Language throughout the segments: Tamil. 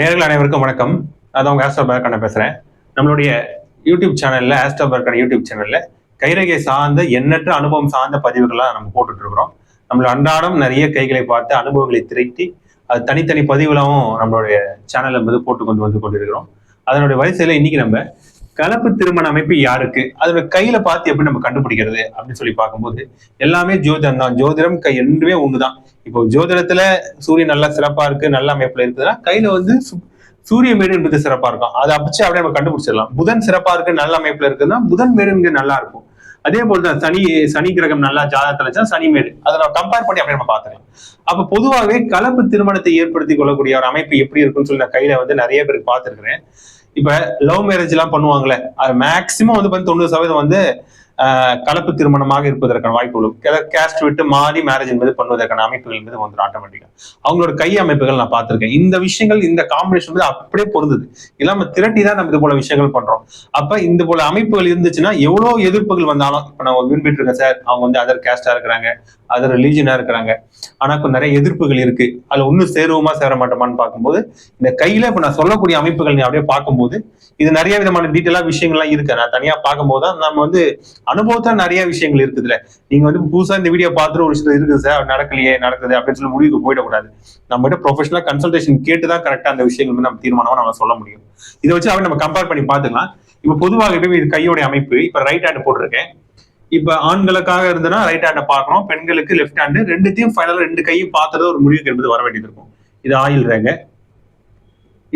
நேர்கள் அனைவருக்கும் வணக்கம். அதான் உங்க ஆஸ்ட்ரோ பர்கான பேசுறேன். நம்மளுடைய யூடியூப் சேனல்ல ஆஸ்ட்ரோ பர்கான யூடியூப் சேனல்ல கைரகை சார்ந்த எண்ணற்ற அனுபவம் சார்ந்த பதிவுகள்லாம் நம்ம போட்டுட்டு இருக்கிறோம். நம்மள அன்றாடம் நிறைய கைகளை பார்த்து அனுபவங்களை திரட்டி அது தனித்தனி பதிவுகளாகவும் நம்மளுடைய சேனல் என்பது போட்டு கொண்டு வந்து கொண்டிருக்கிறோம். அதனுடைய வரிசையில இன்னைக்கு நம்ம கலப்பு திருமண அமைப்பு யாருக்கு? அதோட கையில பார்த்து எப்படி நம்ம கண்டுபிடிக்கிறது அப்படின்னு சொல்லி பார்க்கும்போது எல்லாமே ஜோதிடம் தான். ஜோதிடம் கை ரெண்டுமே ஒண்ணுதான். இப்போ ஜோதிடத்துல சூரியன் நல்லா சிறப்பா இருக்கு நல்ல அமைப்புல இருக்குதுன்னா கையில வந்து சு- சூரிய மேடு என்பது சிறப்பா இருக்கும். அதை அப்பச்சு அப்படியே நம்ம கண்டுபிடிச்சிடலாம். புதன் சிறப்பா இருக்கு நல்ல அமைப்புல இருக்குன்னா புதன் மேடு இங்க நல்லா இருக்கும். அதே போலதான் சனி சனி கிரகம் நல்லா ஜாதகத்துல வச்சா சனி மேடு. அதை நம்ம கம்பேர் பண்ணி அப்படியே நம்ம பாத்துக்கலாம் அப்ப பொதுவாகவே கலப்பு திருமணத்தை ஏற்படுத்தி கொள்ளக்கூடிய ஒரு அமைப்பு எப்படி இருக்குன்னு சொல்லி நான் கையில வந்து நிறைய பேருக்கு பார்த்திருக்கிறேன். இப்ப லவ் மேரேஜ் எல்லாம் பண்ணுவாங்களே அது மேக்சிமம் வந்து பாத்தீங்கன்னா தொண்ணூறு சதவீதம் வந்து கலப்பு திருமணமாக இருப்பதற்கான வாய்ப்புகள் கேஸ்ட் விட்டு மாறி மேரேஜ் என்பது பண்ணுவதற்கான அமைப்புகள் என்பது வந்துடும் ஆட்டோமேட்டிக்கா அவங்களோட கை அமைப்புகள் நான் பார்த்திருக்கேன். இந்த விஷயங்கள் இந்த காம்பினேஷன் வந்து அப்படியே பொருந்தது. இல்லாம திரட்டி தான் நம்ம இது போல விஷயங்கள் பண்றோம். அப்ப இந்த போல அமைப்புகள் இருந்துச்சுன்னா எவ்வளவு எதிர்ப்புகள் வந்தாலும் இப்ப நான் விரும்பிட்டு இருக்கேன் சார் அவங்க வந்து அதர் கேஸ்டா இருக்கிறாங்க அதர் ரிலீஜனா இருக்கிறாங்க. ஆனா நிறைய எதிர்ப்புகள் இருக்கு. அதுல ஒண்ணு சேருவோமா சேர மாட்டோமான்னு பார்க்கும்போது இந்த கையில இப்ப நான் சொல்லக்கூடிய அமைப்புகள் நீ அப்படியே பார்க்கும்போது இது நிறைய விதமான டீட்டெயிலா விஷயங்கள்லாம் இருக்கு. நான் தனியா பார்க்கும்போது தான் நம்ம வந்து அனுபவத்துல நிறைய விஷயங்கள் இருக்குதுல நீங்க வந்து புதுசா இந்த வீடியோ பார்த்துட்டு ஒரு விஷயம் இருக்குது சார் நடக்கலையே நடக்குது அப்படின்னு சொல்லி முடிவுக்கு போயிடக்கூடாது. நம்ம கிட்ட ப்ரொஃபஷனலா கன்சல்டேஷன் கேட்டு தான் கரெக்டா அந்த விஷயங்கள் வந்து நம்ம தீர்மானமா நம்ம சொல்ல முடியும். இதை வச்சு அவன் நம்ம கம்பேர் பண்ணி பார்த்துக்கலாம். இப்ப பொதுவாகவே இது கையோட அமைப்பு. இப்ப ரைட் ஹேண்ட் போட்டிருக்கேன். இப்ப ஆண்களுக்காக இருந்ததுன்னா ரைட் ஹேண்டை பார்க்கணும் பெண்களுக்கு லெஃப்ட் ஹேண்டு ரெண்டுத்தையும் ஃபைனலா ரெண்டு கையும் பார்த்துட்டு ஒரு முடிவுக்கு என்பது வர வேண்டியது இருக்கும். இது ஆயில் ரேகை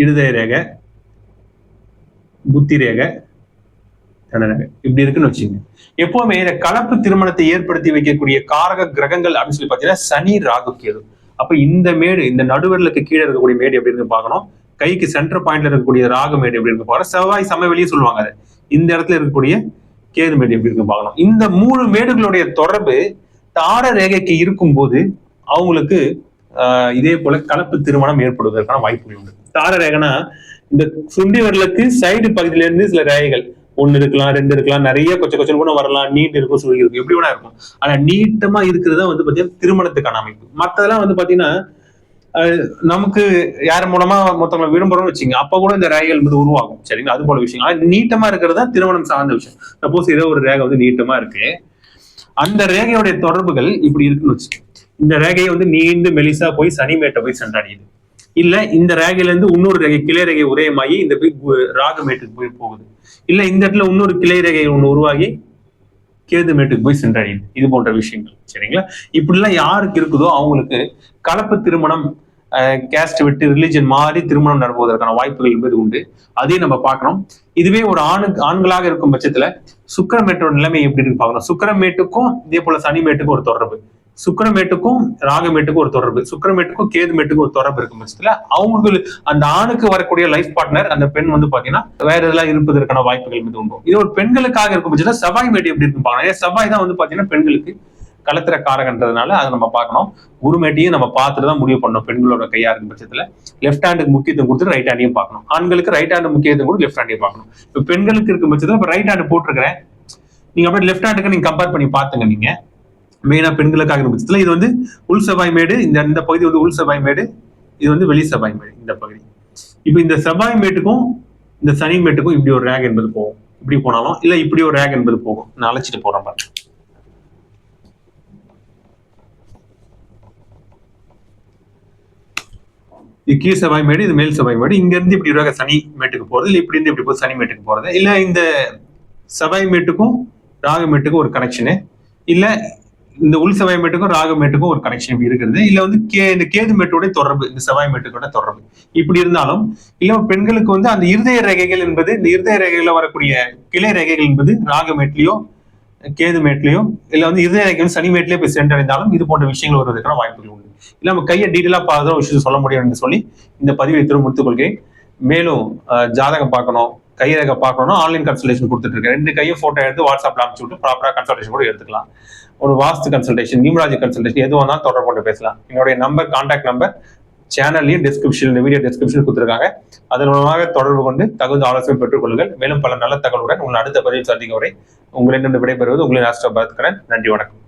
இருதய ரேகை புத்தி ரேகை தனரேகை இப்படி இருக்குன்னு வச்சுங்க எப்பவுமே இந்த கலப்பு திருமணத்தை ஏற்படுத்தி வைக்கக்கூடிய காரக கிரகங்கள் அப்படின்னு சொல்லி பாத்தீங்கன்னா சனி ராகு கேது. அப்ப இந்த மேடு இந்த நடுவர்களுக்கு கீழே இருக்கக்கூடிய மேடு எப்படி இருக்கு பார்க்கணும்? கைக்கு சென்டர் பாயிண்ட்ல இருக்கக்கூடிய ராகு மேடு எப்படி இருக்கு பார்க்கணும்? செவ்வாய் சமவெளியே சொல்லுவாங்க அது. இந்த இடத்துல இருக்கக்கூடிய கேது மேடு எப்படி இருக்கு பார்க்கணும். இந்த மூணு மேடுகளுடைய தொடர்பு தார ரேகைக்கு இருக்கும்போது அவங்களுக்கு ஆஹ், இதே போல கலப்பு திருமணம் ஏற்படுவதற்கான வாய்ப்புகள் உண்டு. தார ரேகைனா இந்த சுண்டி சைடு பகுதியில இருந்து சில ரேகைகள் ஒன்னு இருக்கலாம் ரெண்டு இருக்கலாம் நிறைய கொச்ச கொச்சல் கூட வரலாம் நீட் இருக்கும் சுருங்கி இருக்கும். எப்படி வேணா இருக்கும். ஆனா நீட்டமா இருக்கிறதா வந்து பாத்தீங்கன்னா திருமணத்துக்கான அமைப்பு. மத்ததெல்லாம் வந்து பாத்தீங்கன்னா நமக்கு யார் மூலமா மொத்தவங்களை விரும்புறோம்னு வச்சுங்க அப்ப கூட இந்த ரேகைகள் வந்து உருவாகும். சரிங்களா? அது போல விஷயம் ஆனா நீட்டமா இருக்கிறது தான் திருமணம் சார்ந்த விஷயம். சப்போஸ் ஏதோ ஒரு ரேகை வந்து நீட்டமா இருக்கு. அந்த ரேகையோடைய தொடர்புகள் இப்படி இருக்குன்னு வச்சு இந்த ரேகையை வந்து நீண்டு மெலிசா போய் சனிமேட்டை போய் சென்றடையுது. இல்ல இந்த ரேகையில இருந்து இன்னொரு ரேகை கிளை ரேகை உதயமாகி இந்த போய் ராகமேட்டுக்கு போய் போகுது. இல்ல இந்த இடத்துல இன்னொரு கிளை ரேகை ஒண்ணு உருவாகி கேதுமேட்டுக்கு போய் சென்றடையுது இது போன்ற விஷயங்கள். சரிங்களா? இப்படிலாம் யாருக்கு இருக்குதோ அவங்களுக்கு கலப்பு திருமணம் கேஸ்ட் விட்டு ரிலிஜன் மாறி திருமணம் நடப்பதற்கான வாய்ப்புகள் என்பது உண்டு. அதையும் நம்ம பார்க்கணும் இதுவே ஒரு ஆணுக்கு ஆண்களாக இருக்கும் பட்சத்துல சுக்கரமேட்டோட நிலைமை எப்படி இருக்கு பார்க்கணும் சுக்கரமேட்டுக்கும் இதே போல சனிமேட்டுக்கும் ஒரு தொடர்பு. சுக்கரமேட்டுக்கும் ராகமேட்டுக்கும் ஒரு தொடர்பு. சுக்கரமேட்டுக்கும் கேதுமேட்டுக்கும் ஒரு தொடர்பு இருக்கும் பட்சத்துல அவங்களுக்கு அந்த ஆணுக்கு வரக்கூடிய லைஃப் பார்ட்னர் அந்த பெண் வந்து பாத்தீங்கன்னா வேற இதெல்லாம் இருப்பதற்கான வாய்ப்புகள் மீது உண்டு. இது ஒரு பெண்களுக்காக இருக்கும் பட்சத்துல செவ்வாய் மேட்டு எப்படி இருக்கும் பார்க்கணும். ஏன் செவ்வாய் தான் வந்து பாத்தீங்கன்னா பெண்களுக்கு கலத்திர காரகன்றதுனால அதை நம்ம பார்க்கணும். குருமேட்டையும் நம்ம பார்த்துட்டு தான் முடிவு பண்ணணும் பெண்களோட கையா இருக்கும் பட்சத்துல. லெஃப்ட் ஹேண்டுக்கு முக்கியத்துவம் கொடுத்து ரைட் ஹேண்டையும் பார்க்கணும். ஆண்களுக்கு ரைட் ஹேண்டு முக்கியத்துவம் கொடுத்து லெஃப்ட் ஹேண்டையும் பார்க்கணும். இப்போ பெண்களுக்கு இருக்கும் பட்சத்துல இப்போ ரைட் ஹேண்டு போட்டிருக்கிறேன். நீங்க அப்படியே லெஃப்ட் ஹேண்டுக்கு நீங்க கம்பேர் பண்ணி பார்த்துங்க நீங்க. மெயினா பெண்களுக்காக பட்சத்துல இது வந்து உள் செவ்வாய் மேடு இந்த இந்த பகுதி வந்து உள் செவ்வாய் மேடு இது வந்து வெளி செவ்வாய் மேடு இந்த பகுதி. இப்போ இந்த செவ்வாய் மேட்டுக்கும் இந்த சனி மேட்டுக்கும் இப்படி ஒரு ரேக் என்பது போகும். இப்படி போனாலும் இல்ல இப்படி ஒரு ரேக் என்பது போகும். நான் அழைச்சிட்டு போறேன் பாருங்க. இது கீழ் செவ்வாய் மேடு இது மேல் செவ்வாய் மேடு. இங்க இருந்து இப்படி ஒரு சனி மேட்டுக்கு போறது இல்ல இப்படி இருந்து இப்படி போய் சனி மேட்டுக்கு போறது. இல்ல இந்த செவ்வாய் மேட்டுக்கும் ராகு மேட்டுக்கும் ஒரு கனெக்ஷனு இல்ல இந்த உள் செவ்வாய் மேட்டுக்கும் ராக மேட்டுக்கும் ஒரு கனெக்ஷன் இருக்கிறது. இல்ல வந்து கே இந்த கேது மேட்டோட தொடர்பு இந்த செவ்வாய் மேட்டுக்கோட தொடர்பு. இப்படி இருந்தாலும் இல்ல பெண்களுக்கு வந்து அந்த இருதய ரேகைகள் என்பது இந்த இருதய ரேகைகள்ல வரக்கூடிய கிளை ரேகைகள் என்பது ராக மேட்லயோ கேது மேட்லயோ இல்ல வந்து இருதய ரேகைகள் சனி மேட்லயோ போய் சென்றடைந்தாலும் இது போன்ற விஷயங்கள் வருவதற்கான வாய்ப்புகள் உண்டு. இல்ல நம்ம கையை டீட்டெயிலா பார்த்து விஷயம் சொல்ல முடியும் என்று சொல்லி இந்த பதிவை திரும்ப முடித்துக் கொள்கிறேன். மேலும் ஜாதகம் பார்க்கணும். கைரேகை பார்க்கணும்னா ஆன்லைன் கன்சல்டேஷன் கொடுத்துட்டு இருக்கேன் ரெண்டு கையும் ஃபோட்டோ எடுத்து வாட்ஸ்அப்ல அனுப்பிச்சு விட்டு ப்ராப்பரா கன்சல்டேஷன் கூட எடுத்துக்கலாம். ஒரு வாஸ்து கன்சல்டேஷன் நியூமராஜி கன்சல்டேஷன் எது தான் தொடர்பு கொண்டு பேசலாம். என்னுடைய நம்பர் கான்டாக்ட் நம்பர் சேனல்லையும் டிஸ்கிரிப்ஷன் வீடியோ டிஸ்கிரிப்ஷன் கொடுத்துருக்காங்க. அதன் மூலமாக தொடர்பு கொண்டு தகுந்த ஆலோசனை பெற்றுக்கொள்ளுங்கள். மேலும் பல நல்ல தகவலுடன் உங்கள் அடுத்த பதிவில் சந்திக்கும் வரை உங்களிடம் விடைபெறுவது உங்களின் ஆஸ்ட்ரோ பாத்கரன் நன்றி வணக்கம்.